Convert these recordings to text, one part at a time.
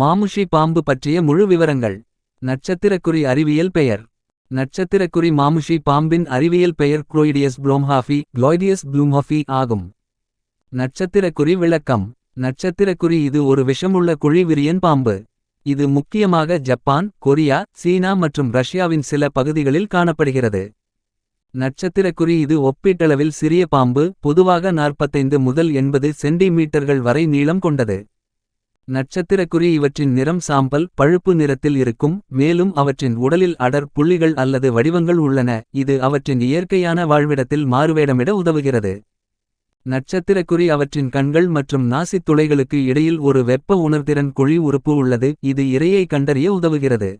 மாமுஷி பாம்பு பற்றிய முழு விவரங்கள். நட்சத்திரக்குறி அறிவியல் பெயர். நட்சத்திரக்குறி மாமுஷி பாம்பின் அறிவியல் பெயர் குளோயிடியஸ் ப்ளோம்ஹாஃபி குளோய்டியஸ் ப்ளூம்ஹாஃபி ஆகும். நட்சத்திரக்குறி விளக்கம். நட்சத்திரக்குறி இது ஒரு விஷமுள்ள குழி விரியன் பாம்பு. இது முக்கியமாக ஜப்பான் கொரியா சீனா மற்றும் ரஷ்யாவின் சில பகுதிகளில் காணப்படுகிறது. நட்சத்திரக்குறி இது ஒப்பீட்டளவில் சிறிய பாம்பு பொதுவாக 45 முதல் 80 சென்டிமீட்டர்கள் வரை நீளம் கொண்டது. நட்சத்திரக்குறி இவற்றின் நிறம் சாம்பல் பழுப்பு நிறத்தில் இருக்கும் மேலும் அவற்றின் உடலில் அடர் புள்ளிகள் அல்லது வடிவங்கள் உள்ளன. இது அவற்றின் இயற்கையான வாழ்விடத்தில் மாறுவேடமிட உதவுகிறது. நட்சத்திரக்குறி அவற்றின் கண்கள் மற்றும் நாசித் துளைகளுக்கு இடையில் ஒரு வெப்ப உணர்திறன் குழி உறுப்பு உள்ளது. இது இரையை கண்டறிய உதவுகிறது.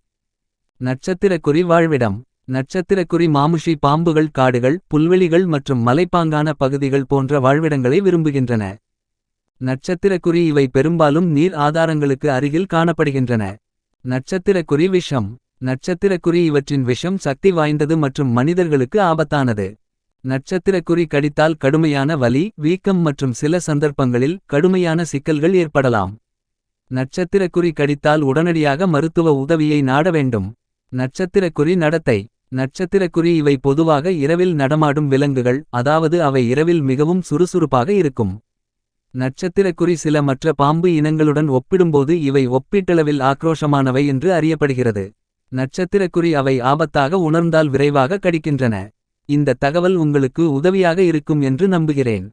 நட்சத்திரக்குறி வாழ்விடம். நட்சத்திரக்குறி மாமுஷி பாம்புகள் காடுகள் புல்வெளிகள் மற்றும் மலைப்பாங்கான பகுதிகள் போன்ற வாழ்விடங்களை விரும்புகின்றன. நட்சத்திரக்குறி இவை பெரும்பாலும் நீர் ஆதாரங்களுக்கு அருகில் காணப்படுகின்றன. நட்சத்திரக்குறி விஷம். நட்சத்திரக்குறி இவற்றின் விஷம் சக்தி வாய்ந்தது மற்றும் மனிதர்களுக்கு ஆபத்தானது. நட்சத்திரக்குறி கடித்தால் கடுமையான வலி வீக்கம் மற்றும் சில சந்தர்ப்பங்களில் கடுமையான சிக்கல்கள் ஏற்படலாம். நட்சத்திரக்குறி கடித்தால் உடனடியாக மருத்துவ உதவியை நாட வேண்டும். நட்சத்திரக்குறி நடத்தை. நட்சத்திரக்குறி இவை பொதுவாக இரவில் நடமாடும் விலங்குகள் அதாவது அவை இரவில் மிகவும் சுறுசுறுப்பாக இருக்கும். நட்சத்திரக்குறி சில மற்ற பாம்பு இனங்களுடன் ஒப்பிடும்போது இவை ஒப்பீட்டளவில் ஆக்ரோஷமானவை என்று அறியப்படுகிறது. நட்சத்திரக்குறி அவை ஆபத்தாக உணர்ந்தால் விரைவாக கடிக்கின்றன. இந்த தகவல் உங்களுக்கு உதவியாக இருக்கும் என்று நம்புகிறேன்.